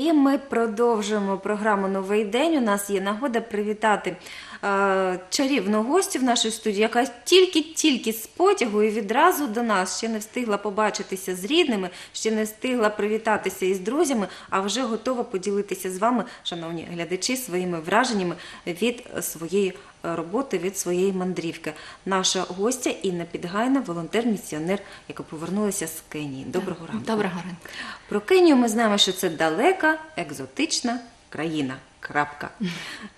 І ми продовжуємо програму Новий день. У нас є нагода привітати е, чарівну гостю в нашій студії, яка тільки-тільки з потягу і відразу до нас ще не встигла побачитися з рідними, ще не встигла привітатися із друзями, а вже готова поділитися з вами, шановні глядачі, своїми враженнями від своєї роботи, від своєї мандрівки. Наша гостя Інна Підгайна, волонтер-місіонер, яка повернулася з Кенії. Доброго ранку. Доброго ранку. Про Кенію ми знаємо, що це далека, екзотична країна. Крапка.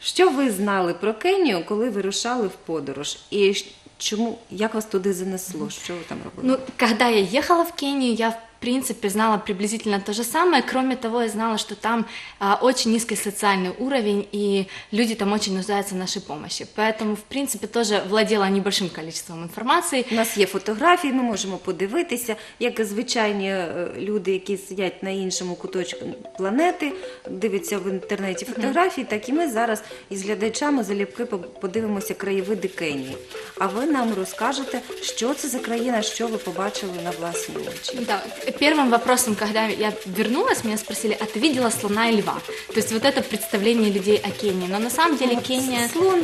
Що ви знали про Кенію, коли вирушали в подорож? І чому як вас туди занесло? Що ви там робили? Ну, когда я ехала в Кению, я в принципе знала приблизительно то же самое. Кроме того, я знала, что там а, очень низкий социальный уровень, и люди там очень нуждаются в нашей помощи. Поэтому, в принципе, тоже владела небольшим количеством информации. У нас є фотографії, ми можемо подивитися, як звичайні е, люди, які сидять на іншому куточку планети, дивляться в інтернеті фотографії, так і ми зараз із глядачами залюбки по- подивимося краєвиди Кенії. А ви нам розкажете, що це за країна, що ви побачили на власні очі. Да, первым вопросом, когда я вернулась, меня спросили, а ты видела слона и льва? То есть вот это представление людей о Кении. Но на самом деле От Кения... слон,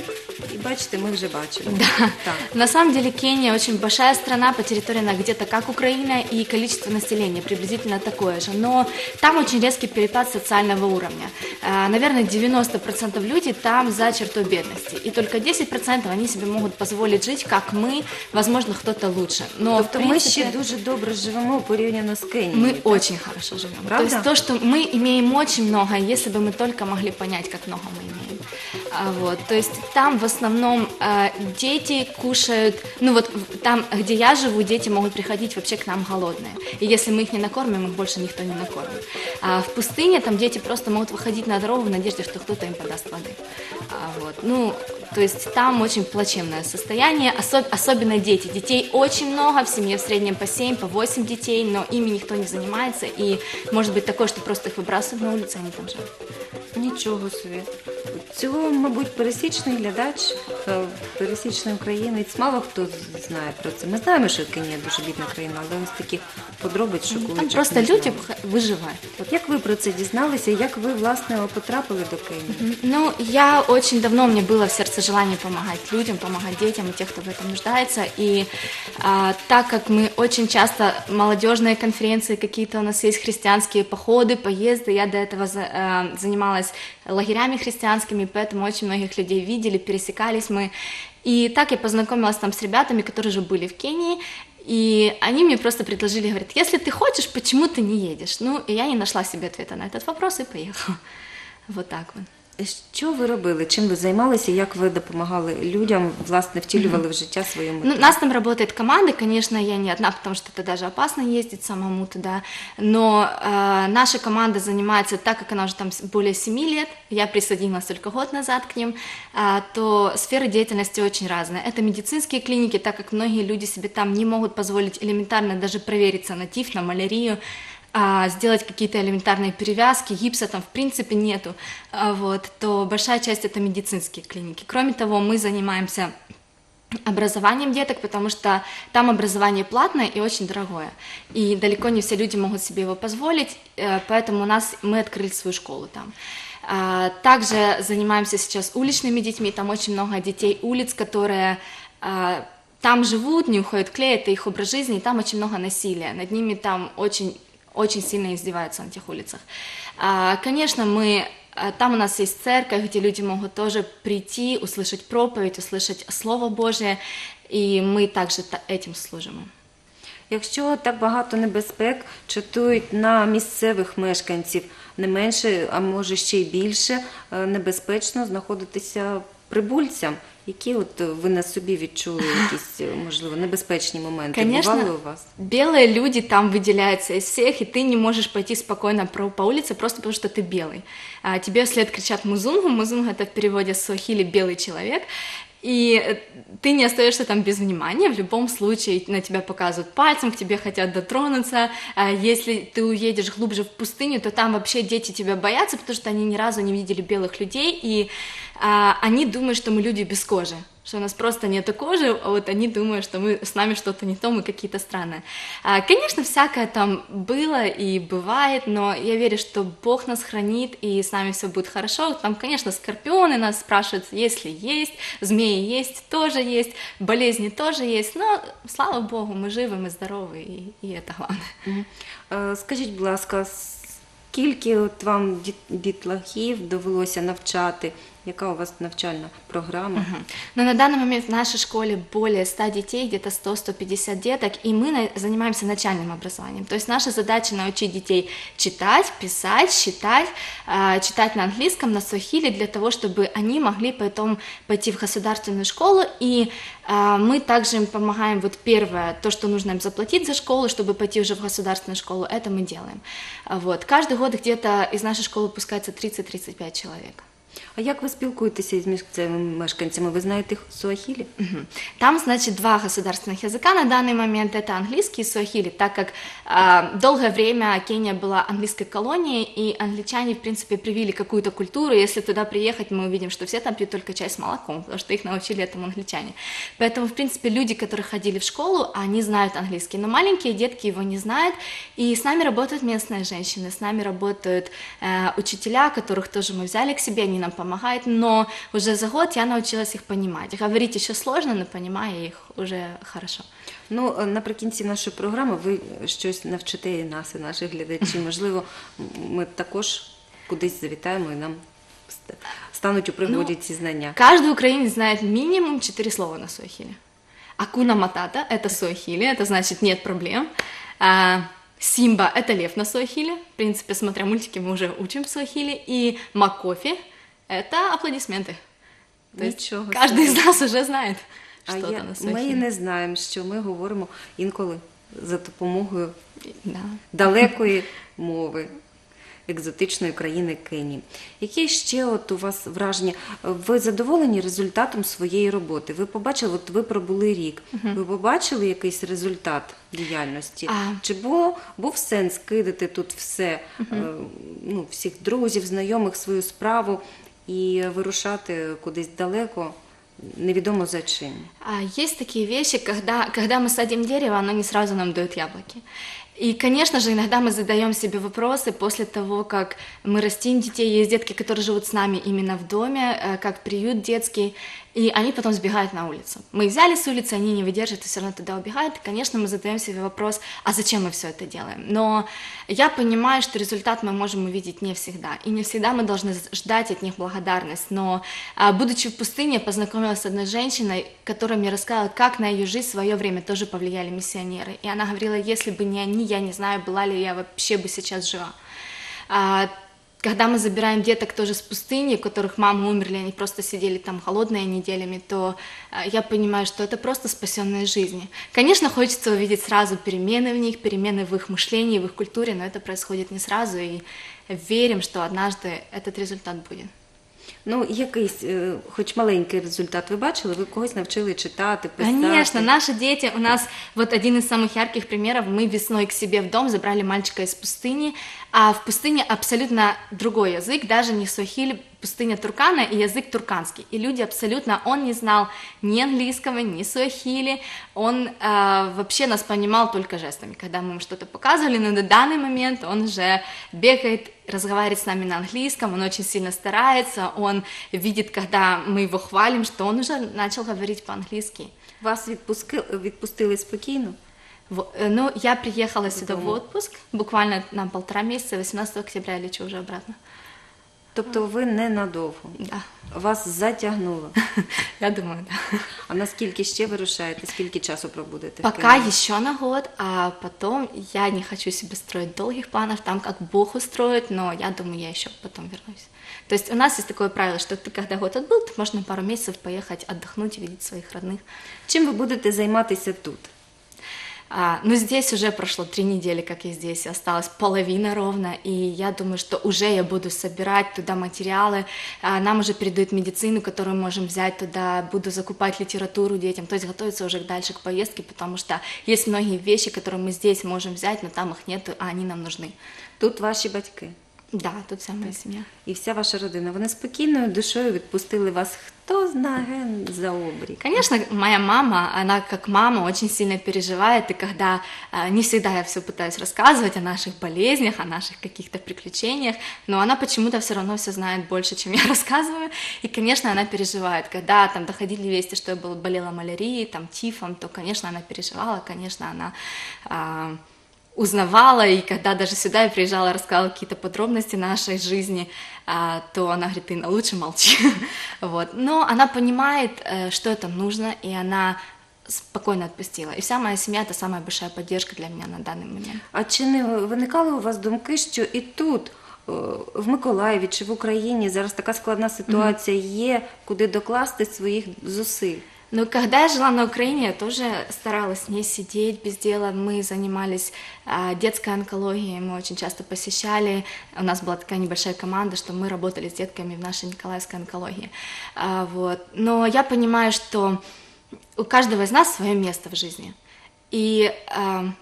і бачите, ми вже бачили. Да. Так. На самом деле Кения очень большая страна, по территории она где-то как Украина, и количество населения приблизительно такое же. Но там очень резкий перепад социального уровня. Э, Наверное, 90% людей там за чертой бедности. И только 10% они себе могут позволить жить, как мы, возможно, кто-то лучше. Но, в Тобто ми ще принципе, дуже добре живемо порівняно з Кенією. мы очень хорошо живем. Правда? То есть то, что мы имеем очень много, если бы мы только могли понять, как много мы имеем. А, вот, то есть там в основном э, дети кушают, ну вот там, где я живу, дети могут приходить вообще к нам голодные. И если мы их не накормим, их больше никто не накормит. А в пустыне там дети просто могут выходить на дорогу в надежде, что кто-то им подаст воды. А, вот, ну, то есть там очень плачевное состояние, осо- особенно дети. Детей очень много, в семье в среднем по 7, по 8 детей, но ими никто не занимается, и может быть такое, что просто их выбрасывают на улицу, они там живут. Нічого собі. Цього, мабуть, пересічний глядач, е, пересічний українець, мало хто з- знає про це. Ми знаємо, що Кенія дуже бідна країна, але ось таких подробиць шокуючих Там просто не люди знали. х- выживают. От як ви про це дізналися, як ви, власне, потрапили до Кенії? Ну, я очень давно, мне было в сердце желание помогать людям, помогать детям и тех, кто в этом нуждается. И а, так как мы очень часто, молодежные конференции какие-то у нас есть, христианские походы, поезды, я до этого за- э, занималась лагерями христианскими, поэтому очень многих людей видели, пересекались мы. И так я познакомилась там с ребятами, которые уже были в Кении, и они мне просто предложили, говорят, если ты хочешь, почему ты не едешь? Ну, и я не нашла себе ответа на этот вопрос и поехала. Вот так вот. Що ви робили? Чим ви займалися? Як ви допомагали людям, власне, втілювали в життя свою мету? Ну, у нас там работает команда, конечно, я не одна, потому что это даже опасно ездить самому туда, но э, наша команда занимается, так как она уже там более 7 лет, я присоединилась только год назад к ним, а, то сферы деятельности очень разные. Это медицинские клиники, так как многие люди себе там не могут позволить элементарно даже провериться на тиф, на малярию, а, сделать какие-то элементарные перевязки, гипса там в принципе нету, а, вот, то большая часть это медицинские клиники. Кроме того, мы занимаемся образованием деток, потому что там образование платное и очень дорогое. И далеко не все люди могут себе его позволить, э, поэтому у нас мы открыли свою школу там. А, Также занимаемся сейчас уличными детьми, там очень много детей улиц, которые там живут, не уходят к клей, это их образ жизни, и там очень много насилия, над ними там очень, очень сильно издеваются на тех улицах. А, Конечно, мы а, там у нас есть церковь, где люди могут тоже прийти, услышать проповедь, услышать Слово Божие, и мы также та- этим служим. Якщо так багато небезпек чатують на місцевих мешканців, не менше, а може ще й більше, е, небезпечно знаходитися прибульцям. Які от ви на собі відчули якісь, е, можливо, небезпечні моменти? Конечно, Бували у вас? белые люди там выделяются из всех, и ты не можешь пойти спокойно про- по улице просто потому, что ты белый. А, тебе вслед кричат музунгу, музунг это в переводе с суахили «белый человек», и э, ты не остаешься там без внимания, в любом случае на тебя показывают пальцем, к тебе хотят дотронуться, а если ты уедешь глубже в пустыню, то там вообще дети тебя боятся, потому что они ни разу не видели белых людей, и а, они думают, что мы люди без кожи, что у нас просто нету кожи, а вот они думают, что мы с нами что-то не то, мы какие-то странные. А, конечно, всякое там было и бывает, но я верю, что Бог нас хранит, и с нами все будет хорошо. Там, конечно, скорпионы нас спрашивают, если есть, змеи есть, тоже есть, болезни тоже есть, но, слава Богу, мы живы, мы здоровы, и, и это главное. Мгм. Е, Скажіть, будь ласка, скільки от вам діт- дітлахів довелося навчати? Яка у вас навчальна програма? Мгм. Но на данный момент в нашей школе более 100 детей, где-то 100-150 деток, и мы занимаемся начальным образованием. То есть наша задача научить детей читать, писать, считать, а, читать на английском, на сухиле, для того, чтобы они могли потом пойти в государственную школу, и а, мы также им помогаем, вот первое, то, что нужно им заплатить за школу, чтобы пойти уже в государственную школу, это мы делаем. Вот. Каждый год где-то из нашей школы выпускается 30-35 человек. А як ви спілкуєтеся із місцевими мешканцями? Ви знаєте суахілі? Мгм. Там, значит, два государственных языка на данный момент, это английский и суахили, так как а, долгое время Кения была английской колонией, и англичане, в принципе, привили какую-то культуру, если туда приехать, мы увидим, что все там пьют только чай с молоком, потому что их научили этому англичане. Поэтому, в принципе, люди, которые ходили в школу, они знают английский, но маленькие детки его не знают, и с нами работают местные женщины, с нами работают э, учителя, которых тоже мы взяли к себе, они нам помогают, но уже за год я научилась их понимать. Говорить еще сложно, но понимаю их уже хорошо. Ну, е, наприкінці нашої програми ви щось навчите і нас, і наших глядачів. Можливо, м, ми також кудись завітаємо і нам ст- стануть у пригоді ці знання. Каждый украинец знает минимум четыре слова на суахиле. Акуна матата – это суахили, это значит нет проблем. А, Симба – это лев на суахиле. В принципе, смотря мультики, мы уже учим суахили. И макофи – это аплодисменты. То есть Ничего каждый себе. из нас уже знает А что-то я, на ми суахиле. і не знаємо, що ми говоримо інколи за допомогою Да. далекої мови екзотичної країни Кенії. Які ще от у вас враження? Ви задоволені результатом своєї роботи? Ви побачили, от ви пробули рік. Ви побачили якийсь результат діяльності? А. Чи було, був сенс кидати тут все, е, ну, всіх друзів, знайомих, свою справу і вирушати кудись далеко, невідомо за чим? А, Есть такие вещи, когда, когда мы садим дерево, оно не сразу нам дает яблоки. И, конечно же, иногда мы задаем себе вопросы после того, как мы растим детей. Есть детки, которые живут с нами именно в доме, э, как приют детский, и они потом сбегают на улицу. Мы их взяли с улицы, они не выдерживают и все равно туда убегают. И, конечно, мы задаем себе вопрос, а зачем мы все это делаем? Но я понимаю, что результат мы можем увидеть не всегда, и не всегда мы должны ждать от них благодарность. Но, а, будучи в пустыне, познакомилась с одной женщиной, которая мне рассказала, как на ее жизнь в свое время тоже повлияли миссионеры. И она говорила, если бы не они, я не знаю, была ли я вообще бы сейчас жива. Когда мы забираем деток тоже с пустыни, у которых мамы умерли, они просто сидели там холодные неделями, то а, я понимаю, что это просто спасенные жизни. Конечно, хочется увидеть сразу перемены в них, перемены в их мышлении, в их культуре, но это происходит не сразу, и верим, что однажды этот результат будет. Ну, якийсь, хоч маленький результат ви бачили, ви когось навчили читати, писати. Конечно, наши дети, у нас вот один из самых ярких примеров, мы весной к себе в дом забрали мальчика из пустыни, а в пустыне абсолютно другой язык, даже не суахили, пустыня Туркана и язык турканский. И люди абсолютно, он не знал ни английского, ни суахили, он э, вообще нас понимал только жестами, когда мы ему что-то показывали, но на данный момент он уже бегает, разговаривает с нами на английском, он очень сильно старается, он видит, когда мы его хвалим, что он уже начал говорить по-английски. Вас відпуски... відпустили спокійно? Во- э, Ну, я приехала сюда в Дома. отпуск буквально на полтора месяца, 18 октября я лечу уже обратно. Тобто ви ненадовго. Да, Вас затягнуло. я думаю, да. А наскільки ще вирушаєте? Скільки часу пробудете? в Пока Києві? еще на год, а потом я не хочу себе строить долгих планов, там как Бог устроит, но я думаю, я еще потом вернусь. То есть у нас есть такое правило, что ты когда год отбыл, ты можешь на пару месяцев поехать отдохнуть и видеть своих родных. Чим ви будете займатися тут? А, ну, здесь уже прошло три недели, как я здесь, осталась половина ровно, и я думаю, что уже я буду собирать туда материалы, а, нам уже передают медицину, которую мы можем взять туда, буду закупать литературу детям, то есть готовиться уже дальше к поездке, потому что есть многие вещи, которые мы здесь можем взять, но там их нет, а они нам нужны. Тут ваші батьки. Да, тут вся моя семья. і вся ваша родина. Вони спокійною душою відпустили вас. Хто знає ген за обрій? Конечно, моя мама, она как мама очень сильно переживает, и когда э, не всегда я все пытаюсь рассказывать о наших болезнях, о наших каких-то приключениях, но она почему-то все равно все знает больше, чем я рассказываю, и, конечно, она переживает. Когда там доходили вести, что я был- болела малярией, там, тифом, то, конечно, она переживала, конечно, она а, узнавала, и когда даже сюда я приезжала, рассказывала какие-то подробности нашей жизни, а, то она говорит, Инна, лучше молчи. вот. Но она понимает, э, что это нужно, и она спокойно отпустила. И вся моя семья – это самая большая поддержка для меня на данный момент. А чи не виникали у вас думки, що і тут, е, в Миколаєві чи в Україні зараз така складна ситуація є, куди докласти своїх зусиль? Но когда я жила на Украине, я тоже старалась не сидеть без дела. Мы занимались а, детской онкологией, мы очень часто посещали. У нас была такая небольшая команда, что мы работали с детками в нашей Николаевской онкологии. А, вот. Но я понимаю, что у каждого из нас свое место в жизни. И а,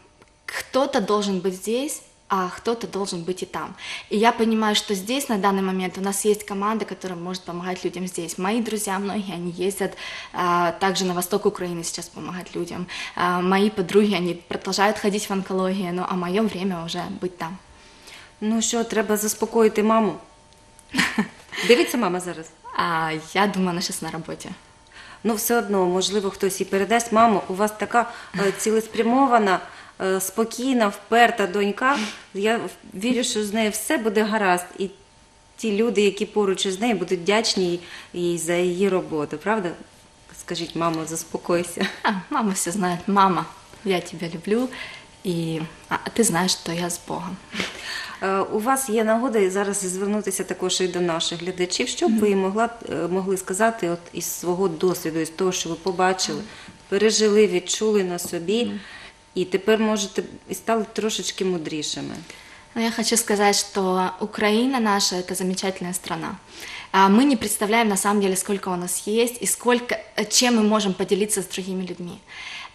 кто-то должен быть здесь, а кто-то должен быть и там. И я понимаю, что здесь на данный момент у нас есть команда, которая может помогать людям здесь. Мои друзья, многие, они ездят а, также на восток Украины сейчас помогать людям. А, мои подруги, они продолжают ходить в онкологию, но а мое время уже быть там. Ну що, треба заспокоїти маму? Дивиться мама зараз. А я думаю, она сейчас на работе. Ну, все одно, можливо, хтось і передасть маму. У вас така е, цілеспрямована, е, спокійна, вперта донька. Я вірю, що з нею все буде гаразд. І ті люди, які поруч із нею, будуть вдячні їй за її роботу, правда? Скажіть, мамо, заспокойся. А, мама все знает. Мама, я тебя люблю, и а, ты знаешь, что я с Богом. Е, У вас є нагода зараз звернутися також і до наших глядачів. Що б ви могла, е, могли сказати от із свого досвіду, із того, що ви побачили, пережили, відчули на собі, і тепер можете і стали трошечки мудрішими. Но я хочу сказать, что Украина наша – это замечательная страна. А Мы не представляем на самом деле, сколько у нас есть и сколько, э, чем мы можем поделиться с другими людьми.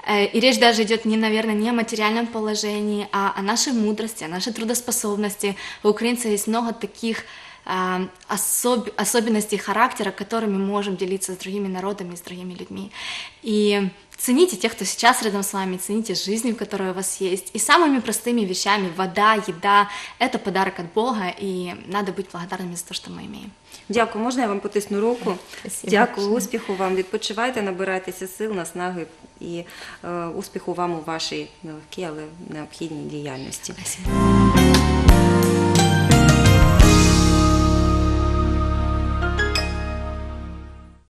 Э, И речь даже идет, не, наверное, не о материальном положении, а о нашей мудрости, о нашей трудоспособности. У украинцев есть много таких а, особ- особенностей характера, которыми мы можем делиться с другими народами, с другими людьми. И цените тех, кто сейчас рядом с вами, цените жизнь, которая у вас есть. И самыми простыми вещами – вода, еда – это подарок от Бога, и надо быть благодарными за то, что мы имеем. Дякую, можна я вам потисну руку? Спасибо Дякую, большое. успіху вам. Відпочивайте, набирайтеся сил, наснаги і е, успіху вам у вашій нелегкій, але необхідній діяльності. Спасибо.